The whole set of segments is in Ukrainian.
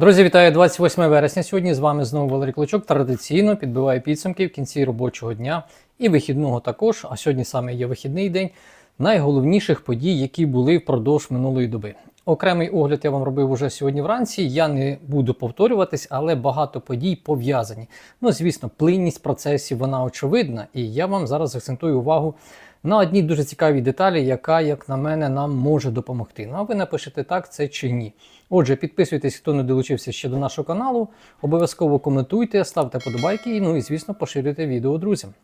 Друзі, вітаю 28 вересня. Сьогодні з вами знову Валерій Клочок. Традиційно підбиваю підсумки в кінці робочого дня і вихідного також. А сьогодні саме є вихідний день найголовніших подій, які були впродовж минулої доби. Окремий огляд я вам робив уже сьогодні вранці. Я не буду повторюватись, але багато подій пов'язані. Ну, звісно, плинність процесів вона очевидна, і я вам зараз акцентую увагу на одній дуже цікавій деталі, яка, як на мене, нам може допомогти. Ну а ви напишете так, це чи ні. Отже, підписуйтесь, хто не долучився ще до нашого каналу. Обов'язково коментуйте, ставте подобайки, ну і, звісно, поширюйте відео друзям.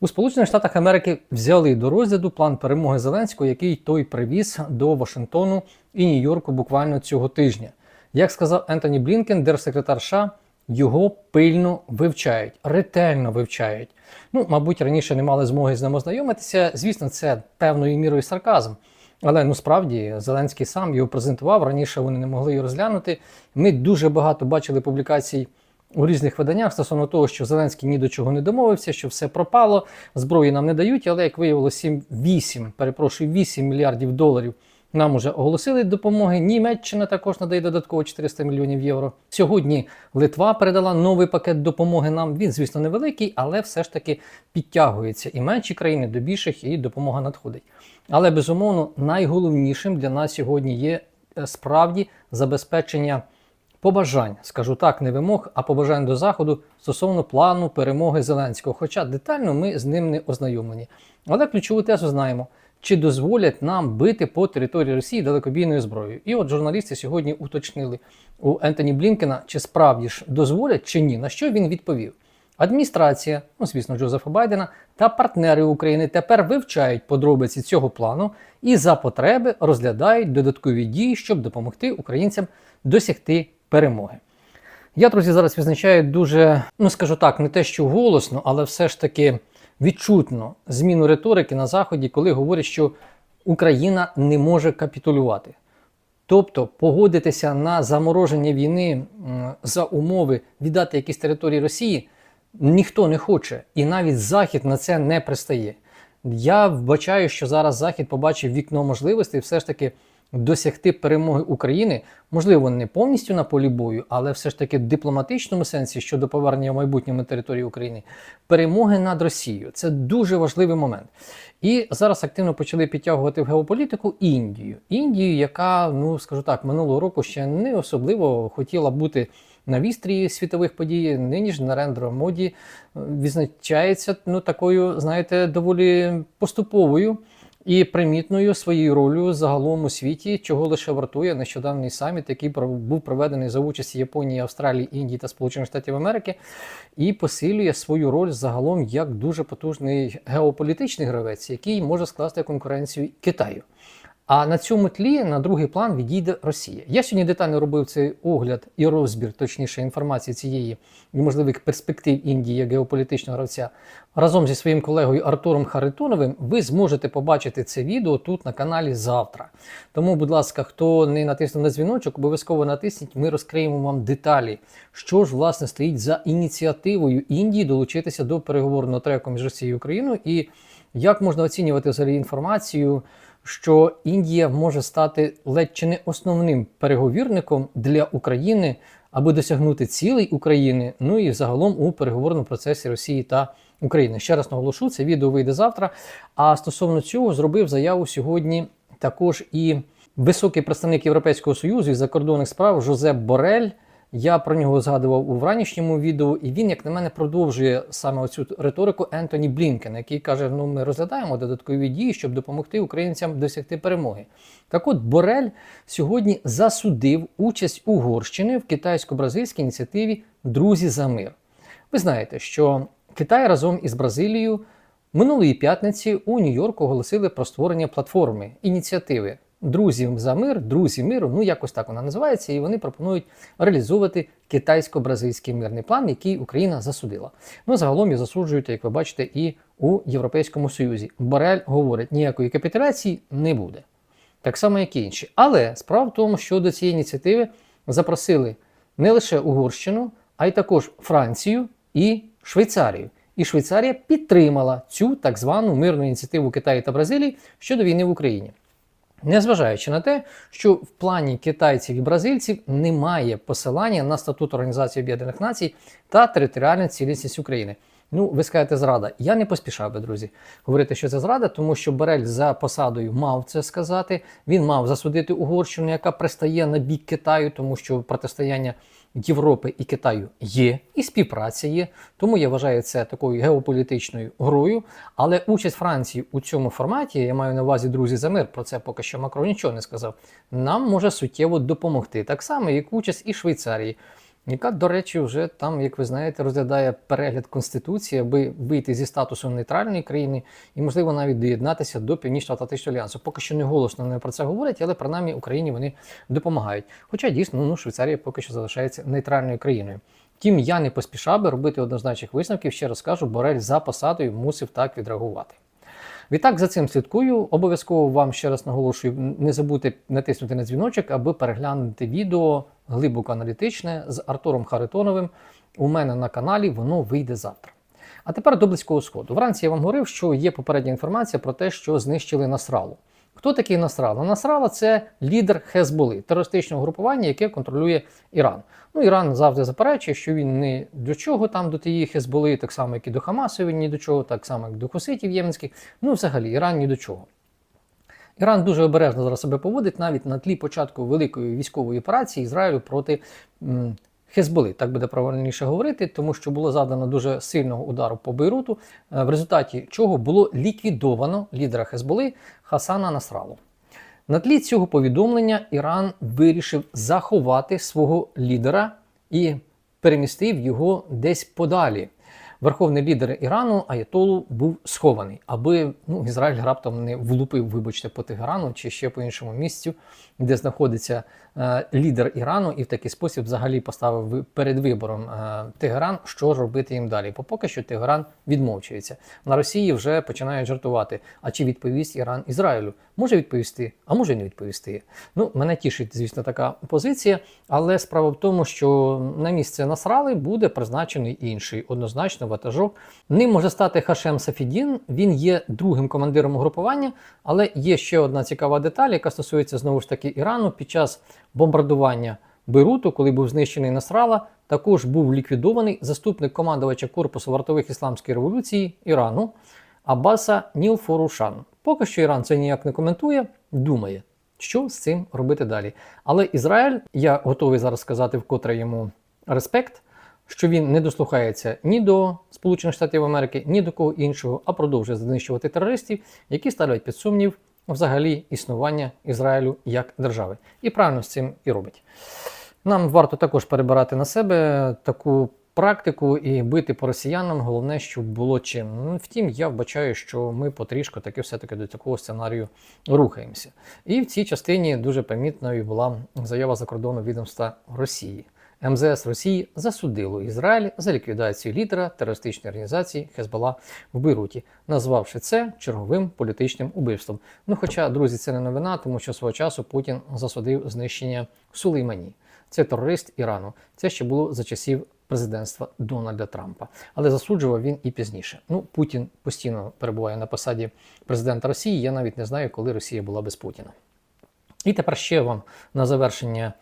У Сполучених Штатах Америки взяли до розгляду план перемоги Зеленського, який той привіз до Вашингтону і Нью-Йорку буквально цього тижня. Як сказав Ентоні Блінкен, держсекретар США, його пильно вивчають, ретельно вивчають. Ну, мабуть, раніше не мали змоги з ним ознайомитися. Звісно, це певною мірою сарказм. Але ну справді Зеленський сам його презентував. Раніше вони не могли його розглянути. Ми дуже багато бачили публікацій у різних виданнях стосовно того, що Зеленський ні до чого не домовився, що все пропало, зброї нам не дають. Але як виявилося, 8, перепрошую, 8 мільярдів доларів нам уже оголосили допомоги. Німеччина також надає додатково 400 мільйонів євро. Сьогодні Литва передала новий пакет допомоги нам. Він, звісно, невеликий, але все ж таки підтягується. І менші країни до більших, і допомога надходить. Але безумовно найголовнішим для нас сьогодні є е, справді забезпечення побажань, скажу так, не вимог, а побажань до заходу стосовно плану перемоги Зеленського. Хоча детально ми з ним не ознайомлені. Але ключову тезу знаємо. Чи дозволять нам бити по території Росії далекобійною зброєю? І от журналісти сьогодні уточнили у Ентоні Блінкена, чи справді ж дозволять чи ні. На що він відповів? Адміністрація, ну звісно, Джозефа Байдена та партнери України тепер вивчають подробиці цього плану і за потреби розглядають додаткові дії, щоб допомогти українцям досягти перемоги. Я, друзі, зараз відзначаю дуже, ну скажу так, не те, що голосно, але все ж таки відчутно зміну риторики на Заході, коли говорять, що Україна не може капітулювати. Тобто погодитися на замороження війни за умови віддати якісь території Росії ніхто не хоче, і навіть Захід на це не пристає. Я вбачаю, що зараз Захід побачив вікно можливостей все ж таки досягти перемоги України, можливо, не повністю на полі бою, але все ж таки в дипломатичному сенсі щодо повернення в майбутньому території України, перемоги над Росією. Це дуже важливий момент. І зараз активно почали підтягувати в геополітику Індію. Індію, яка, ну скажу так, минулого року ще не особливо хотіла бути на вістрі світових подій. Нині ж Нарендра Моді е, відзначається ну такою, знаєте, доволі поступовою і примітною своєю ролью загалом у світі, чого лише вартує нещодавній саміт, який був проведений за участі Японії, Австралії, Індії та Сполучених Штатів Америки, і посилює свою роль загалом як дуже потужний геополітичний гравець, який може скласти конкуренцію Китаю. А на цьому тлі на другий план відійде Росія. Я сьогодні детально робив цей огляд і розбір, точніше, інформації цієї і можливих перспектив Індії як геополітичного гравця разом зі своїм колегою Артуром Харитоновим. Ви зможете побачити це відео тут на каналі завтра. Тому, будь ласка, хто не натиснув на дзвіночок, обов'язково натисніть. Ми розкриємо вам деталі, що ж власне стоїть за ініціативою Індії долучитися до переговорного треку між Росією і Україною, і як можна оцінювати взагалі інформацію що Індія може стати ледь чи не основним переговірником для України, аби досягнути цілей України, ну і загалом у переговорному процесі Росії та України. Ще раз наголошу, це відео вийде завтра. А стосовно цього зробив заяву сьогодні також і високий представник Європейського союзу із закордонних справ Жозеп Борель. Я про нього згадував у вранішньому відео, і він, як на мене, продовжує саме оцю риторику Ентоні Блінкен, який каже: ну ми розглядаємо додаткові дії, щоб допомогти українцям досягти перемоги. Так от Борель сьогодні засудив участь Угорщини в китайсько-бразильській ініціативі Друзі за мир. Ви знаєте, що Китай разом із Бразилією минулої п'ятниці у Нью-Йорку оголосили про створення платформи ініціативи Друзі за мир, друзі миру, ну якось так вона називається, і вони пропонують реалізовувати китайсько-бразильський мирний план, який Україна засудила. Ну загалом і засуджують, як ви бачите, і у Європейському Союзі. Борель говорить, ніякої капітуляції не буде. Так само, як і інші. Але справа в тому, що до цієї ініціативи запросили не лише Угорщину, а й також Францію і Швейцарію. І Швейцарія підтримала цю так звану мирну ініціативу Китаю та Бразилії щодо війни в Україні. Незважаючи на те, що в плані китайців і бразильців немає посилання на статут Організації Об'єднаних Націй та територіальну цілісність України. Ну, ви скажете зрада. Я не поспішав би, друзі, говорити, що це зрада, тому що Борель за посадою мав це сказати. Він мав засудити Угорщину, яка пристає на бік Китаю, тому що протистояння Європи і Китаю є, і співпраця є. Тому я вважаю це такою геополітичною грою. Але участь Франції у цьому форматі, я маю на увазі друзі за мир, про це поки що Макрон нічого не сказав. Нам може суттєво допомогти, так само, як участь і Швейцарії яка, до речі, вже там, як ви знаєте, розглядає перегляд Конституції, аби вийти зі статусу нейтральної країни і, можливо, навіть доєднатися до Північно-Атлантичного альянсу. Поки що не голосно не про це говорять, але принаймні Україні вони допомагають. Хоча дійсно ну, Швейцарія поки що залишається нейтральною країною. Втім, я не поспішав би робити однозначних висновків, ще раз кажу, Борель за посадою мусив так відреагувати. Відтак за цим слідкую. Обов'язково вам ще раз наголошую, не забудьте натиснути на дзвіночок, аби переглянути відео глибоко аналітичне з Артуром Харитоновим. У мене на каналі воно вийде завтра. А тепер до близького сходу. Вранці я вам говорив, що є попередня інформація про те, що знищили Насралу. Хто такий Насрала? Насрала це лідер Хезболи, терористичного групування, яке контролює Іран. Ну, Іран завжди заперечує, що він не до чого там до тієї Хезболи, так само, як і до Хамасу, він ні до чого, так само, як до Хуситів єменських. Ну, взагалі, Іран ні до чого. Іран дуже обережно зараз себе поводить навіть на тлі початку великої військової операції Ізраїлю проти м, Хезболи, так буде правильніше говорити, тому що було задано дуже сильного удару по Бейруту, е, в результаті чого було ліквідовано лідера Хезболи Хасана Насралу. На тлі цього повідомлення Іран вирішив заховати свого лідера і перемістив його десь подалі. Верховний лідер Ірану Аятолу був схований, аби ну, Ізраїль раптом не влупив, вибачте, по Тегерану чи ще по іншому місцю, де знаходиться е, лідер Ірану, і в такий спосіб взагалі поставив перед вибором е, Тегеран, що робити їм далі. Бо поки що Тегеран відмовчується. На Росії вже починають жартувати. А чи відповість Іран Ізраїлю? Може відповісти, а може не відповісти. Ну, мене тішить, звісно, така позиція. Але справа в тому, що на місце Насрали буде призначений інший, однозначно ватажок. Ним може стати Хашем Сафідін. Він є другим командиром угрупування, але є ще одна цікава деталь, яка стосується знову ж таки Ірану. Під час бомбардування Бейруту, коли був знищений Насрала, також був ліквідований заступник командувача Корпусу вартових ісламської революції Ірану Аббаса Нілфорушан. Поки що Іран це ніяк не коментує, думає, що з цим робити далі. Але Ізраїль, я готовий зараз сказати, вкотре йому респект, що він не дослухається ні до Сполучених Штатів Америки, ні до кого іншого, а продовжує знищувати терористів, які ставлять під сумнів взагалі існування Ізраїлю як держави. І правильно з цим і робить. Нам варто також перебирати на себе таку практику і бити по росіянам. Головне, щоб було чим. Ну, Втім, я вбачаю, що ми потрішку таки все-таки до такого сценарію рухаємося. І в цій частині дуже помітною була заява закордонного відомства Росії. МЗС Росії засудило Ізраїль за ліквідацію лідера терористичної організації Хезбола в Бейруті, назвавши це черговим політичним убивством. Ну, хоча, друзі, це не новина, тому що свого часу Путін засудив знищення Сулеймані. Це терорист Ірану. Це ще було за часів президентства Дональда Трампа. Але засуджував він і пізніше. Ну, Путін постійно перебуває на посаді президента Росії. Я навіть не знаю, коли Росія була без Путіна. І тепер ще вам на завершення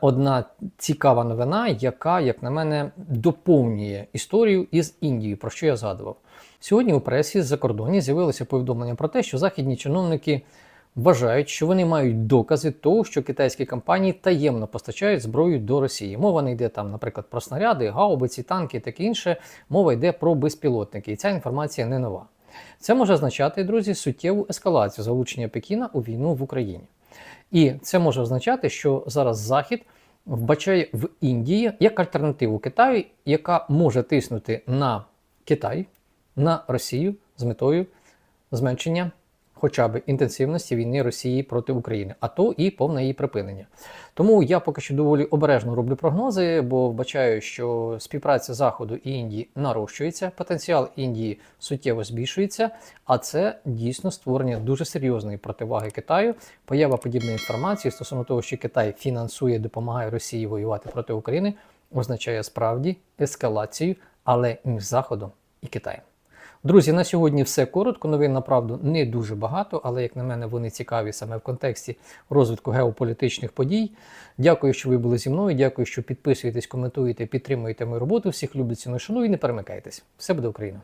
одна цікава новина, яка, як на мене, доповнює історію із Індією, про що я згадував. Сьогодні у пресі з-за кордоні з'явилося повідомлення про те, що західні чиновники вважають, що вони мають докази того, що китайські компанії таємно постачають зброю до Росії. Мова не йде там, наприклад, про снаряди, гаубиці, танки і таке інше. Мова йде про безпілотники, і ця інформація не нова. Це може означати, друзі, суттєву ескалацію залучення Пекіна у війну в Україні. І це може означати, що зараз Захід вбачає в Індії як альтернативу Китаю, яка може тиснути на Китай, на Росію з метою зменшення хоча б інтенсивності війни Росії проти України, а то і повне її припинення. Тому я поки що доволі обережно роблю прогнози, бо вбачаю, що співпраця Заходу і Індії нарощується, потенціал Індії суттєво збільшується, а це дійсно створення дуже серйозної противаги Китаю. Поява подібної інформації стосовно того, що Китай фінансує, допомагає Росії воювати проти України, означає справді ескалацію, але між Заходом і Китаєм. Друзі, на сьогодні все коротко. Новин направду не дуже багато, але як на мене, вони цікаві саме в контексті розвитку геополітичних подій. Дякую, що ви були зі мною. Дякую, що підписуєтесь, коментуєте, підтримуєте мою роботу. Всіх люблю, ціну шану і не перемикайтесь. Все буде Україна!